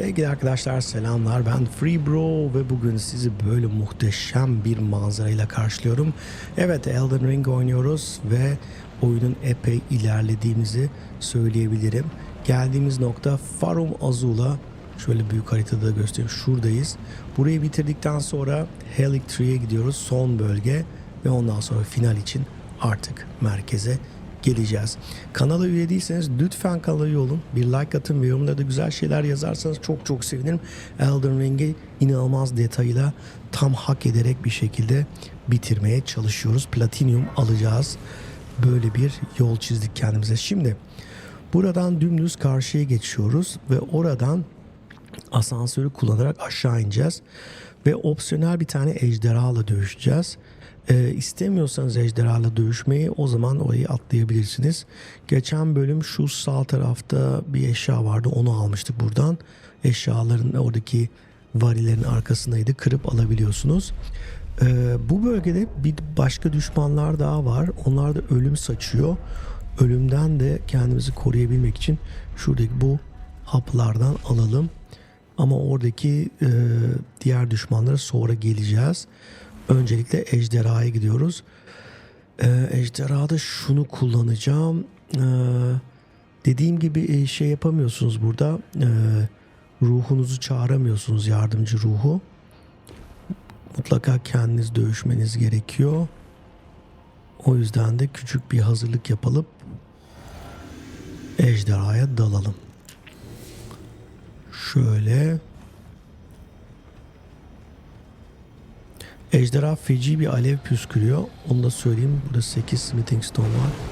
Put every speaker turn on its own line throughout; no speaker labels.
Sevgili arkadaşlar selamlar ben Free Bro ve bugün sizi böyle muhteşem bir manzarayla karşılıyorum. Evet Elden Ring oynuyoruz ve oyunun epey ilerlediğimizi söyleyebilirim. Geldiğimiz nokta Farum Azula şöyle büyük haritada göstereyim şuradayız. Burayı bitirdikten sonra Helic Tree'ye gidiyoruz son bölge ve ondan sonra final için artık merkeze geleceğiz. Kanala üye değilseniz lütfen kanala üye olun. Bir like atın ve yorumlarda güzel şeyler yazarsanız çok çok sevinirim. Elden Ring'i inanılmaz detayıyla tam hak ederek bir şekilde bitirmeye çalışıyoruz. Platinum alacağız. Böyle bir yol çizdik kendimize. Şimdi buradan dümdüz karşıya geçiyoruz ve oradan asansörü kullanarak aşağı ineceğiz. Ve opsiyonel bir tane ejderhalı dövüşeceğiz. Ee, istemiyorsanız ejderhalı dövüşmeyi o zaman orayı atlayabilirsiniz. Geçen bölüm şu sağ tarafta bir eşya vardı onu almıştık buradan. Eşyaların oradaki varilerin arkasındaydı kırıp alabiliyorsunuz. Ee, bu bölgede bir başka düşmanlar daha var. Onlar da ölüm saçıyor. Ölümden de kendimizi koruyabilmek için şuradaki bu haplardan alalım. Ama oradaki e, diğer düşmanlara sonra geleceğiz. Öncelikle ejderhaya gidiyoruz. E, ejderhada şunu kullanacağım. E, dediğim gibi e, şey yapamıyorsunuz burada. E, ruhunuzu çağıramıyorsunuz yardımcı ruhu. Mutlaka kendiniz dövüşmeniz gerekiyor. O yüzden de küçük bir hazırlık yapılıp ejderhaya dalalım. Şöyle. Ejderha feci bir alev püskürüyor. Onu da söyleyeyim. Burada 8 smithing stone var.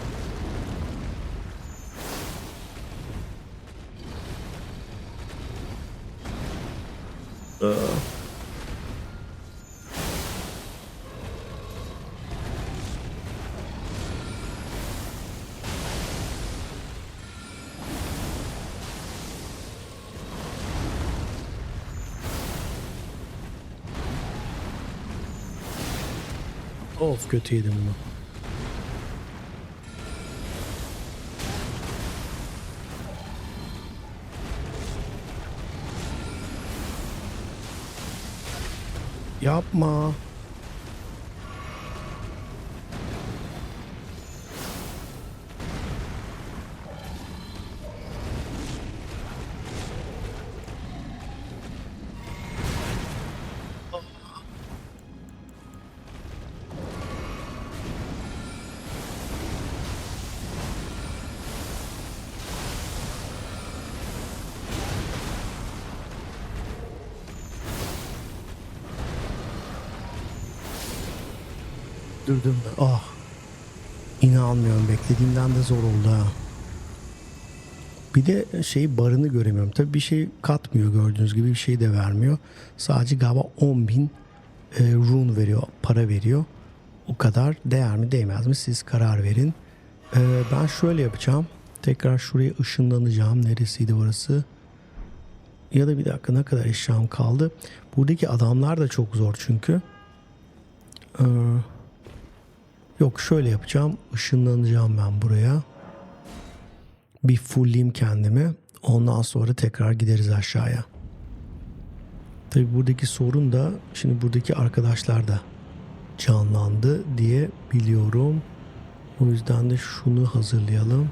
Of kötü. Yapma. Durdum da. Ah. İnanmıyorum. Beklediğimden de zor oldu ha. Bir de şey barını göremiyorum. Tabii bir şey katmıyor gördüğünüz gibi bir şey de vermiyor. Sadece galiba 10 bin e, rune veriyor, para veriyor. O kadar değer mi değmez mi siz karar verin. E, ben şöyle yapacağım. Tekrar şuraya ışınlanacağım. Neresiydi orası? Ya da bir dakika ne kadar eşyam kaldı. Buradaki adamlar da çok zor çünkü. Eee Yok şöyle yapacağım. Işınlanacağım ben buraya. Bir fullleyeyim kendimi. Ondan sonra tekrar gideriz aşağıya. Tabi buradaki sorun da şimdi buradaki arkadaşlar da canlandı diye biliyorum. O yüzden de şunu hazırlayalım.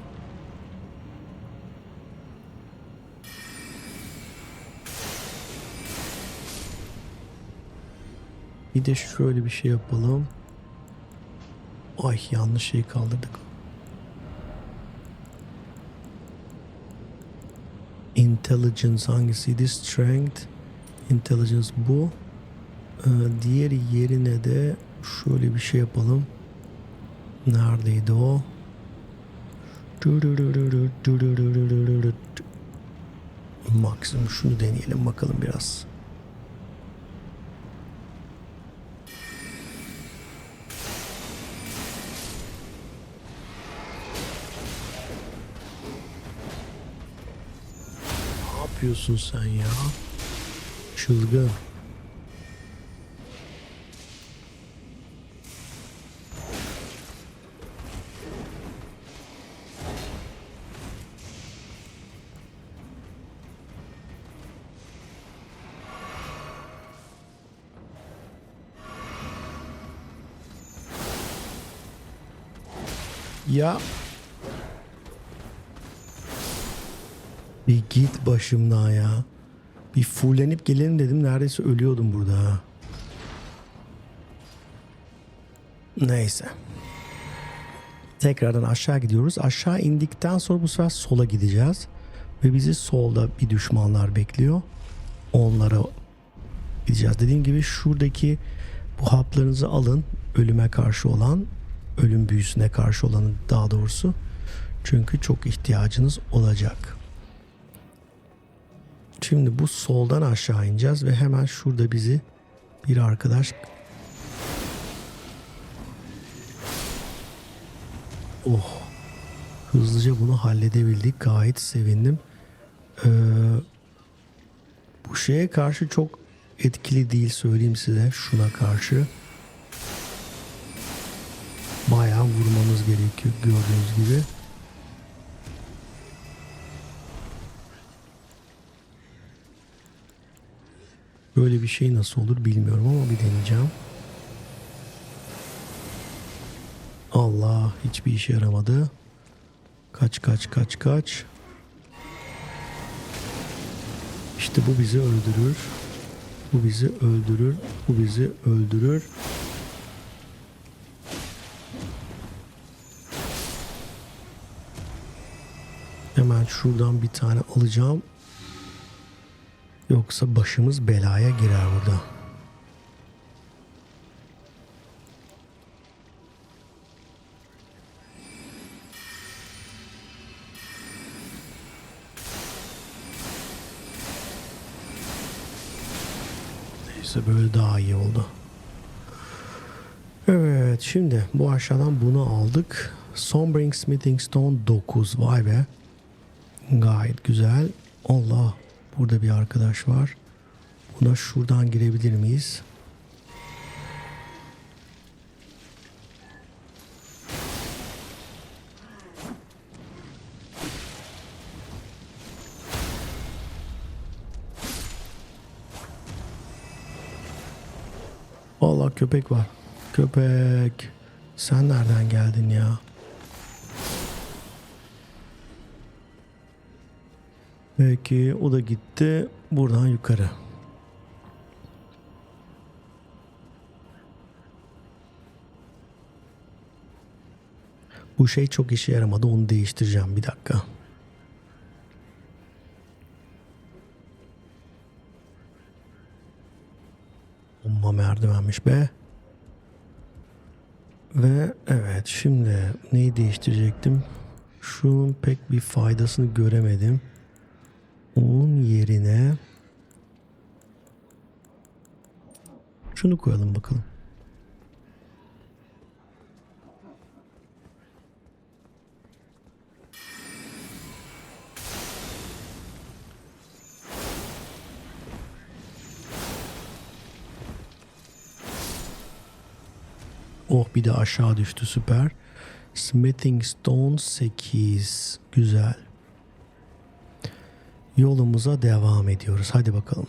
Bir de şöyle bir şey yapalım. Ay yanlış şeyi kaldırdık. Intelligence hangisiydi? Strength. Intelligence bu. Ee, diğeri yerine de şöyle bir şey yapalım. Neredeydi o? Maksimum şunu deneyelim bakalım biraz. Yapıyorsun sen ya? Çılgın. Git başımdan ya. Bir fullenip gelelim dedim. Neredeyse ölüyordum burada. ha. Neyse. Tekrardan aşağı gidiyoruz. Aşağı indikten sonra bu sefer sola gideceğiz. Ve bizi solda bir düşmanlar bekliyor. Onlara gideceğiz. Dediğim gibi şuradaki bu haplarınızı alın. Ölüme karşı olan, ölüm büyüsüne karşı olanı daha doğrusu. Çünkü çok ihtiyacınız olacak. Şimdi bu soldan aşağı ineceğiz ve hemen şurada bizi bir arkadaş Oh. Hızlıca bunu halledebildik. Gayet sevindim. Ee, bu şeye karşı çok etkili değil söyleyeyim size. Şuna karşı. Bayağı vurmanız gerekiyor gördüğünüz gibi. Böyle bir şey nasıl olur bilmiyorum ama bir deneyeceğim. Allah hiçbir işe yaramadı. Kaç kaç kaç kaç. İşte bu bizi öldürür. Bu bizi öldürür. Bu bizi öldürür. Hemen şuradan bir tane alacağım. Yoksa başımız belaya girer burada. Neyse böyle daha iyi oldu. Evet şimdi bu aşağıdan bunu aldık. Sombring Smithing Stone 9 vay be. Gayet güzel. Allah burada bir arkadaş var. Buna şuradan girebilir miyiz? Allah köpek var. Köpek. Sen nereden geldin ya? Peki o da gitti. Buradan yukarı. Bu şey çok işe yaramadı. Onu değiştireceğim bir dakika. Bomba merdivenmiş be. Ve evet şimdi neyi değiştirecektim? Şunun pek bir faydasını göremedim. Onun yerine şunu koyalım bakalım. Oh bir de aşağı düştü süper. Smithing Stone 8. Güzel. Yolumuza devam ediyoruz. Hadi bakalım.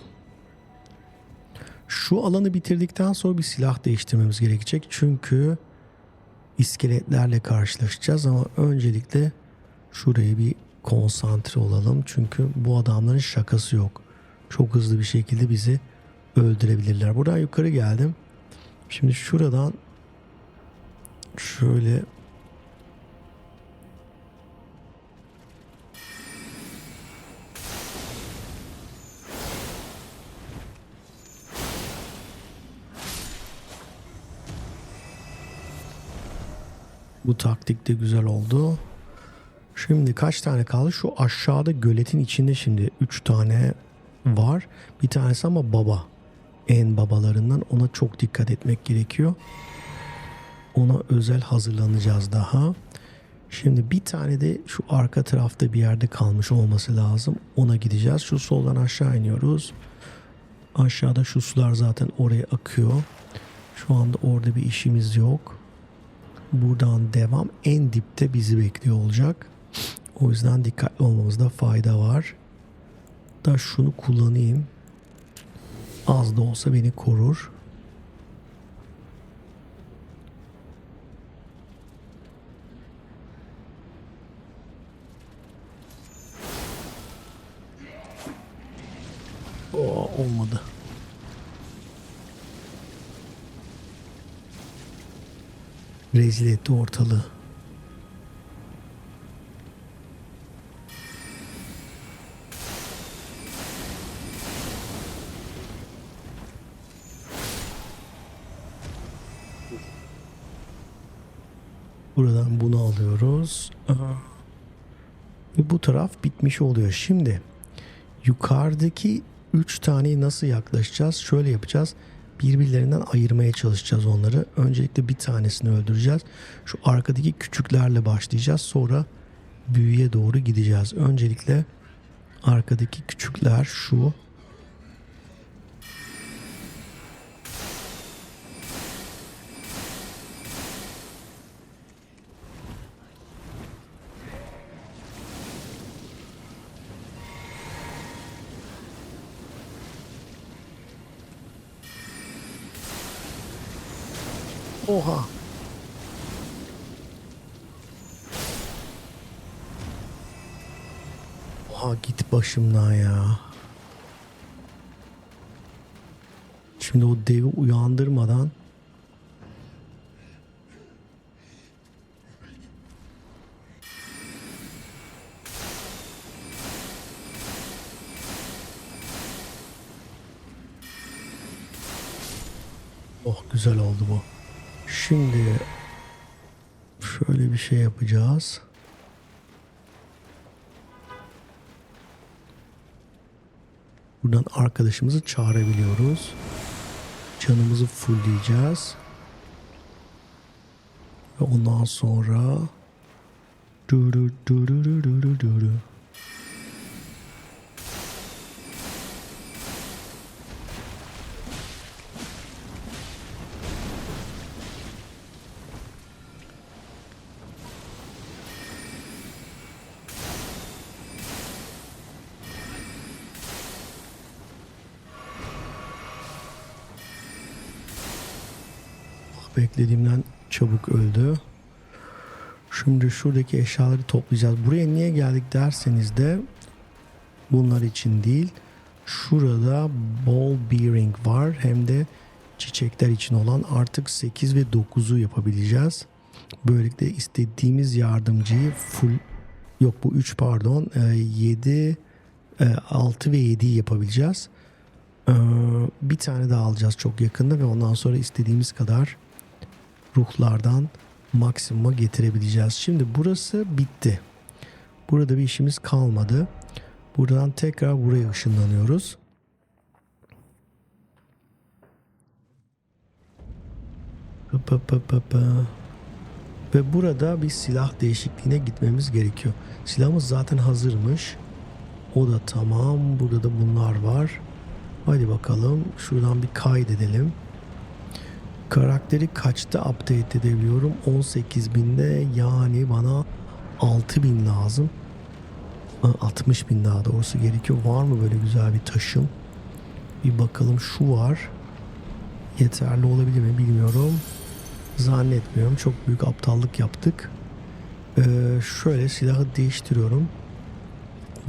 Şu alanı bitirdikten sonra bir silah değiştirmemiz gerekecek. Çünkü iskeletlerle karşılaşacağız ama öncelikle şuraya bir konsantre olalım. Çünkü bu adamların şakası yok. Çok hızlı bir şekilde bizi öldürebilirler. Buradan yukarı geldim. Şimdi şuradan şöyle Bu taktik de güzel oldu. Şimdi kaç tane kaldı? Şu aşağıda göletin içinde şimdi 3 tane var. Bir tanesi ama baba. En babalarından ona çok dikkat etmek gerekiyor. Ona özel hazırlanacağız daha. Şimdi bir tane de şu arka tarafta bir yerde kalmış olması lazım. Ona gideceğiz. Şu soldan aşağı iniyoruz. Aşağıda şu sular zaten oraya akıyor. Şu anda orada bir işimiz yok. Buradan devam en dipte bizi bekliyor olacak. O yüzden dikkatli olmamızda fayda var. Da şunu kullanayım. Az da olsa beni korur. Oo, olmadı. Rezil etti ortalığı. Buradan bunu alıyoruz. Ve bu taraf bitmiş oluyor. Şimdi yukarıdaki 3 taneyi nasıl yaklaşacağız? Şöyle yapacağız. Birbirlerinden ayırmaya çalışacağız onları. Öncelikle bir tanesini öldüreceğiz. Şu arkadaki küçüklerle başlayacağız. Sonra büyüye doğru gideceğiz. Öncelikle arkadaki küçükler şu. Başımdan ya. Şimdi o devi uyandırmadan Oh güzel oldu bu. Şimdi şöyle bir şey yapacağız. Buradan arkadaşımızı çağırabiliyoruz. Canımızı fullleyeceğiz. Ve ondan sonra Duru duru duru duru duru. Beklediğimden çabuk öldü. Şimdi şuradaki eşyaları toplayacağız. Buraya niye geldik derseniz de bunlar için değil. Şurada ball bearing var. Hem de çiçekler için olan artık 8 ve 9'u yapabileceğiz. Böylelikle istediğimiz yardımcıyı full yok bu 3 pardon 7 6 ve 7'yi yapabileceğiz. Ee, bir tane daha alacağız çok yakında ve ondan sonra istediğimiz kadar ruhlardan maksimuma getirebileceğiz. Şimdi burası bitti. Burada bir işimiz kalmadı. Buradan tekrar buraya ışınlanıyoruz. Pa, pa, pa, pa. Ve burada bir silah değişikliğine gitmemiz gerekiyor. Silahımız zaten hazırmış. O da tamam. Burada da bunlar var. Hadi bakalım. Şuradan bir kaydedelim. Karakteri kaçta update edebiliyorum? 18.000'de yani bana 6.000 lazım. 60 bin daha doğrusu gerekiyor. Var mı böyle güzel bir taşım? Bir bakalım şu var. Yeterli olabilir mi bilmiyorum. Zannetmiyorum. Çok büyük aptallık yaptık. Ee, şöyle silahı değiştiriyorum.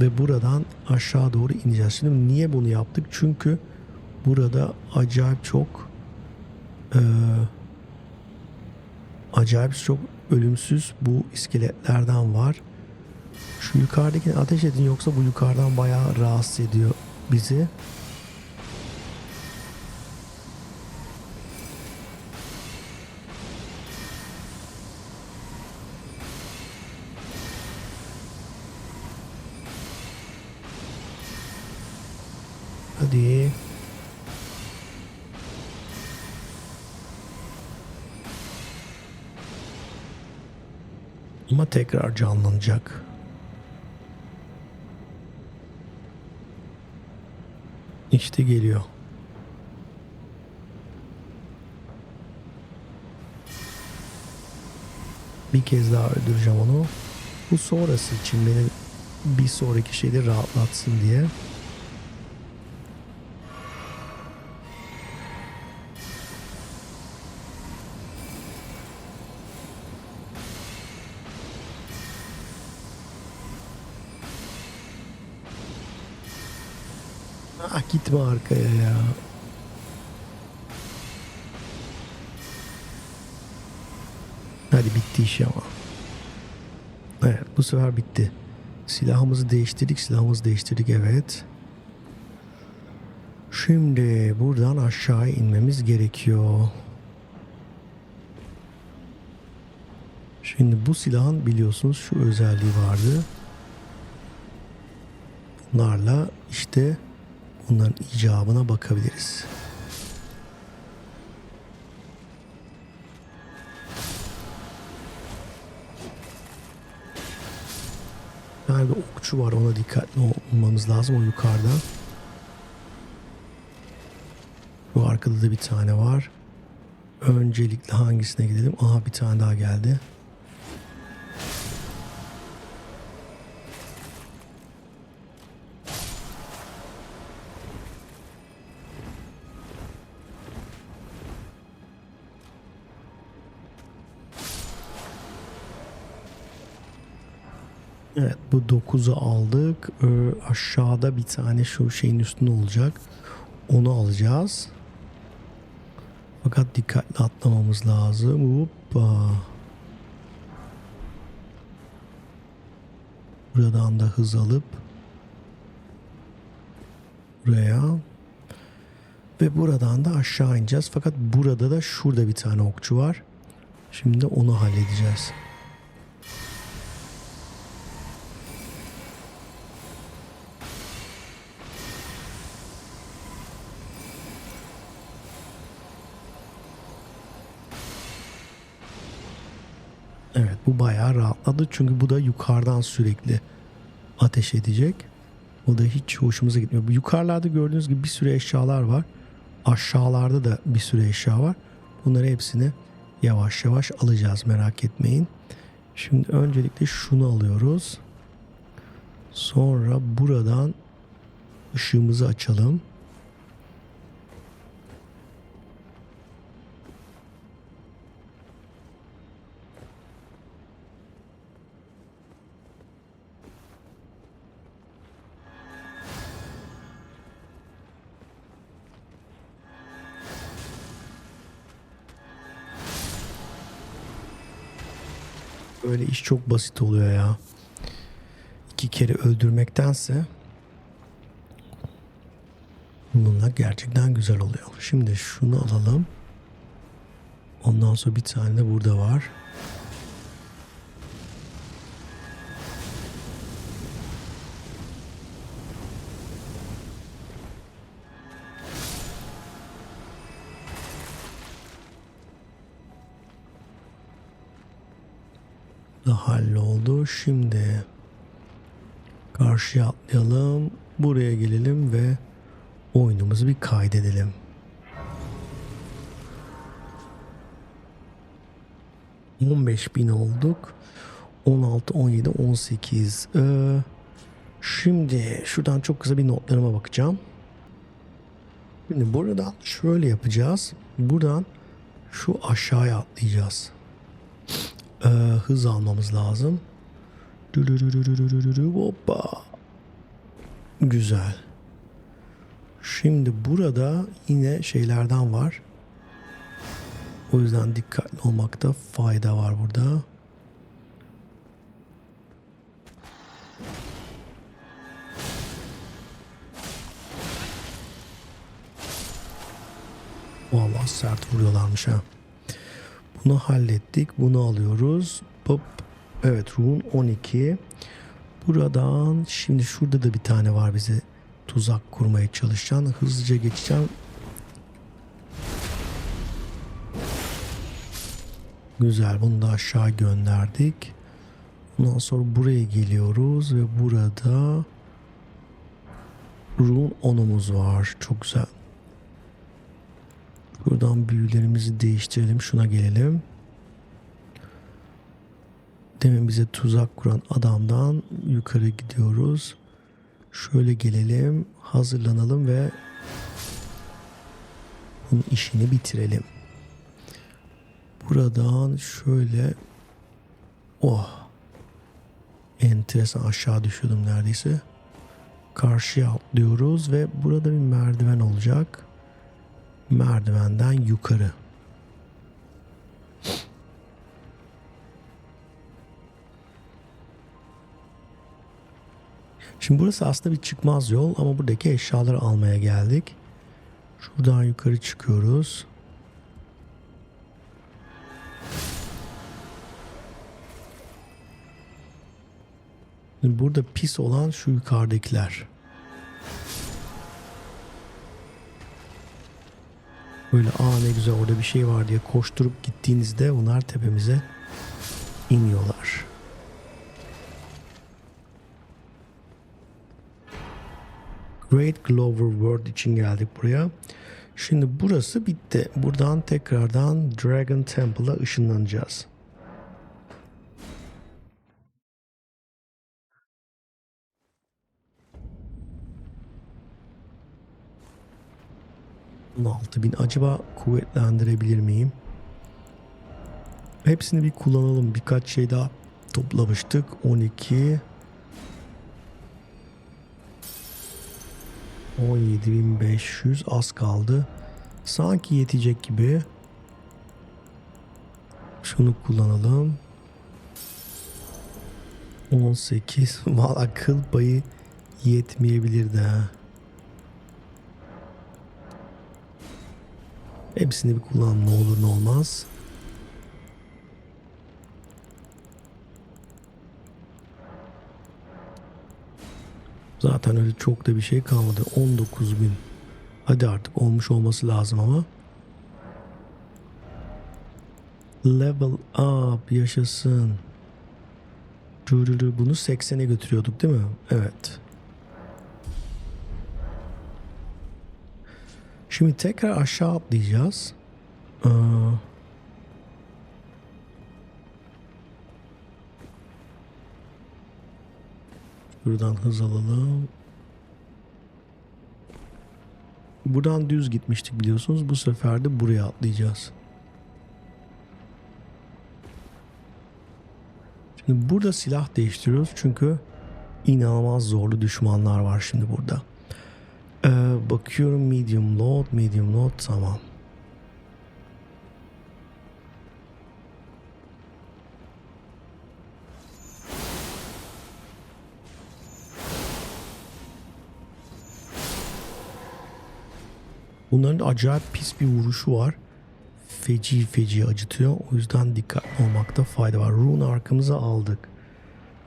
Ve buradan aşağı doğru ineceğiz. Şimdi niye bunu yaptık? Çünkü burada acayip çok ee, acayip çok ölümsüz bu iskeletlerden var. Şu yukarıdakini ateş edin yoksa bu yukarıdan bayağı rahatsız ediyor bizi. Ama tekrar canlanacak. İşte geliyor. Bir kez daha öldüreceğim onu. Bu sonrası için beni bir sonraki şeyde rahatlatsın diye. Ah gitme arkaya ya. Hadi bitti iş ama. Evet bu sefer bitti. Silahımızı değiştirdik, silahımızı değiştirdik evet. Şimdi buradan aşağı inmemiz gerekiyor. Şimdi bu silahın biliyorsunuz şu özelliği vardı. Bunlarla işte bunların icabına bakabiliriz. Bir okçu var ona dikkatli olmamız lazım o yukarıda. Bu arkada da bir tane var. Öncelikle hangisine gidelim? Aha bir tane daha geldi. Evet bu 9'u aldık. Ee, aşağıda bir tane şu şeyin üstünde olacak. Onu alacağız. Fakat dikkatli atlamamız lazım. Hoppa. Buradan da hız alıp buraya ve buradan da aşağı ineceğiz. Fakat burada da şurada bir tane okçu var. Şimdi onu halledeceğiz. Evet bu bayağı rahatladı çünkü bu da yukarıdan sürekli ateş edecek. O da hiç hoşumuza gitmiyor. Yukarılarda gördüğünüz gibi bir sürü eşyalar var. Aşağılarda da bir sürü eşya var. Bunları hepsini yavaş yavaş alacağız merak etmeyin. Şimdi öncelikle şunu alıyoruz. Sonra buradan ışığımızı açalım. Böyle iş çok basit oluyor ya. İki kere öldürmektense bununla gerçekten güzel oluyor. Şimdi şunu alalım. Ondan sonra bir tane de burada var. Şimdi karşıya atlayalım. Buraya gelelim ve oyunumuzu bir kaydedelim. ...15 bin olduk. 16, 17, 18. Ee, şimdi şuradan çok kısa bir notlarıma bakacağım. Şimdi buradan şöyle yapacağız. Buradan şu aşağıya atlayacağız e, hız almamız lazım. Hoppa. Güzel. Şimdi burada yine şeylerden var. O yüzden dikkatli olmakta fayda var burada. Vallahi sert vuruyorlarmış ha. Bunu hallettik. Bunu alıyoruz. Hop. Evet rune 12. Buradan şimdi şurada da bir tane var bize tuzak kurmaya çalışan. Hızlıca geçeceğim. Güzel bunu da aşağı gönderdik. Ondan sonra buraya geliyoruz ve burada rune 10'umuz var. Çok güzel. Buradan büyülerimizi değiştirelim. Şuna gelelim. Demin bize tuzak kuran adamdan yukarı gidiyoruz. Şöyle gelelim. Hazırlanalım ve bunun işini bitirelim. Buradan şöyle oh enteresan aşağı düşüyordum neredeyse. karşıya atlıyoruz ve burada bir merdiven olacak. Merdivenden yukarı. Şimdi burası aslında bir çıkmaz yol ama buradaki eşyaları almaya geldik. Şuradan yukarı çıkıyoruz. Şimdi Burada pis olan şu yukarıdakiler. Böyle aa ne güzel orada bir şey var diye koşturup gittiğinizde bunlar tepemize iniyorlar. Great Glover World için geldik buraya. Şimdi burası bitti. Buradan tekrardan Dragon Temple'a ışınlanacağız. bin acaba kuvvetlendirebilir miyim? Hepsini bir kullanalım. Birkaç şey daha toplamıştık. 12 17.500 az kaldı. Sanki yetecek gibi. Şunu kullanalım. 18. Valla kıl payı yetmeyebilir de. ha. Hepsini bir kullan ne olur ne olmaz. Zaten öyle çok da bir şey kalmadı. 19 bin. Hadi artık olmuş olması lazım ama. Level up yaşasın. Bunu 80'e götürüyorduk değil mi? Evet. Şimdi tekrar aşağı atlayacağız. Ee, Buradan hız alalım. Buradan düz gitmiştik biliyorsunuz. Bu sefer de buraya atlayacağız. Şimdi burada silah değiştiriyoruz çünkü inanılmaz zorlu düşmanlar var şimdi burada. Ee, bakıyorum medium load, medium load tamam. Bunların acayip pis bir vuruşu var. Feci feci acıtıyor. O yüzden dikkatli olmakta fayda var. Rune arkamıza aldık.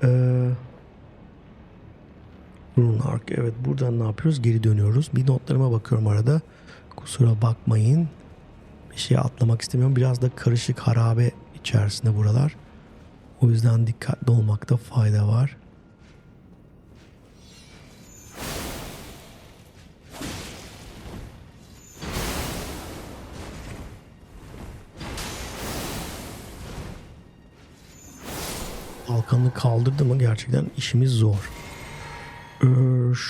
Ee, Rune ark. Evet buradan ne yapıyoruz? Geri dönüyoruz. Bir notlarıma bakıyorum arada. Kusura bakmayın. Bir şey atlamak istemiyorum. Biraz da karışık harabe içerisinde buralar. O yüzden dikkatli olmakta fayda var. Kaldırdı mı gerçekten işimiz zor. Ee,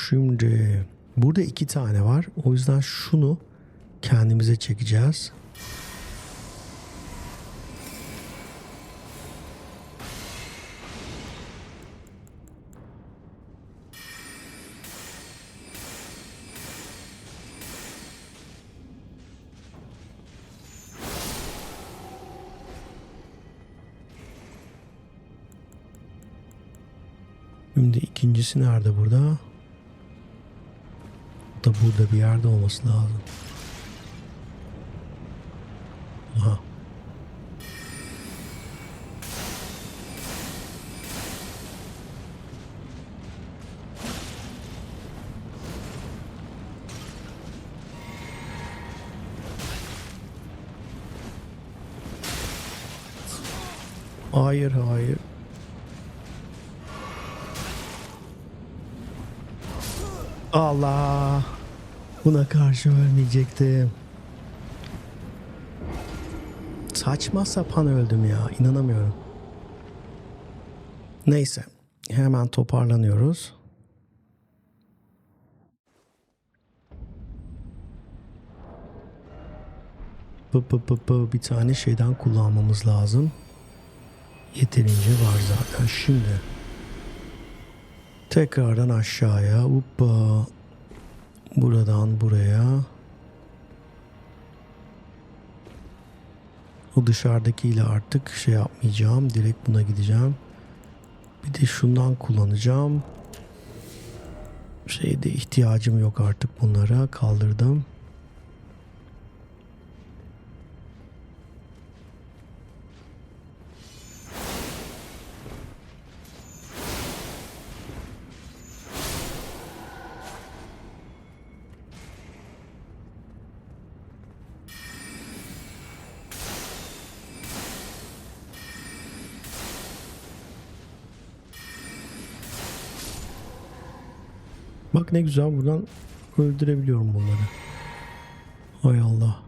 şimdi burada iki tane var. O yüzden şunu kendimize çekeceğiz. Şimdi ikincisi nerede burada? O da burada bir yerde olması lazım. Aha. Hayır hayır. Allah. Buna karşı ölmeyecektim. Saçma sapan öldüm ya. inanamıyorum. Neyse. Hemen toparlanıyoruz. Pı pı pı pı bir tane şeyden kullanmamız lazım. Yeterince var zaten. Şimdi Tekrardan aşağıya. Hoppa. Buradan buraya. O dışarıdakiyle artık şey yapmayacağım. Direkt buna gideceğim. Bir de şundan kullanacağım. Şeyde ihtiyacım yok artık bunlara. Kaldırdım. Bak ne güzel buradan öldürebiliyorum bunları. Hay Allah.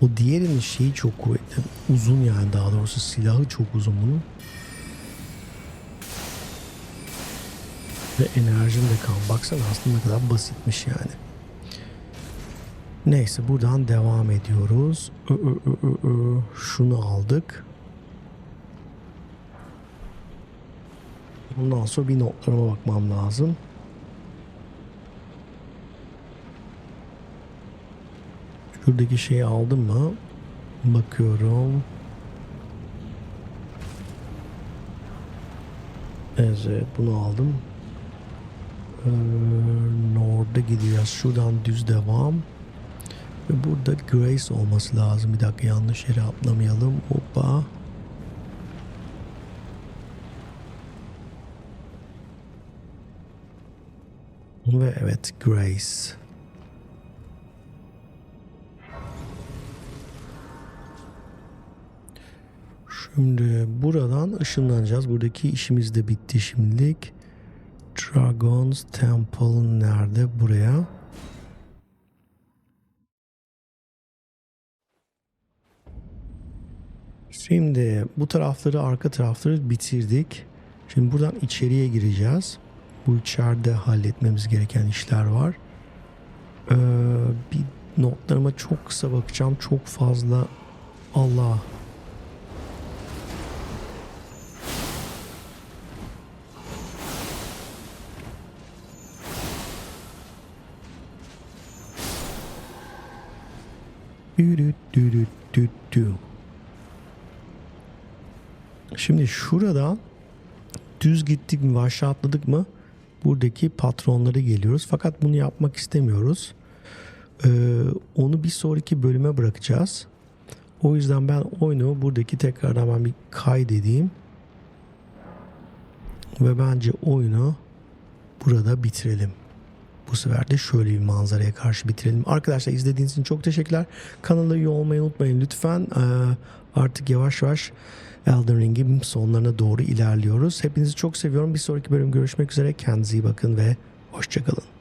O diğerinin şeyi çok kuvvetli. Uzun yani daha doğrusu silahı çok uzun bunun. Ve enerjim de kan. Baksana aslında ne kadar basitmiş yani. Neyse buradan devam ediyoruz. Ö, ö, ö, ö, ö. Şunu aldık. Ondan sonra bir notlarıma bakmam lazım. Şuradaki şeyi aldım mı? Bakıyorum. Evet bunu aldım. Ee, Nord'a gidiyoruz. Şuradan düz devam. Ve burada Grace olması lazım. Bir dakika yanlış yere atlamayalım. Hoppa. Ve evet Grace. Şimdi buradan ışınlanacağız. Buradaki işimiz de bitti şimdilik. Dragon's Temple nerede? Buraya. Şimdi bu tarafları arka tarafları bitirdik. Şimdi buradan içeriye gireceğiz. Bu içeride halletmemiz gereken işler var. Ee, bir notlarıma çok kısa bakacağım. Çok fazla Allah. Şimdi şuradan düz gittik mi aşağı atladık mı buradaki patronları geliyoruz. Fakat bunu yapmak istemiyoruz. Ee, onu bir sonraki bölüme bırakacağız. O yüzden ben oyunu buradaki tekrardan ben bir kaydedeyim. Ve bence oyunu burada bitirelim. Bu sefer de şöyle bir manzaraya karşı bitirelim. Arkadaşlar izlediğiniz için çok teşekkürler. Kanala üye olmayı unutmayın lütfen. Ee, artık yavaş yavaş Elden Ring'in sonlarına doğru ilerliyoruz. Hepinizi çok seviyorum. Bir sonraki bölüm görüşmek üzere. Kendinize iyi bakın ve hoşçakalın.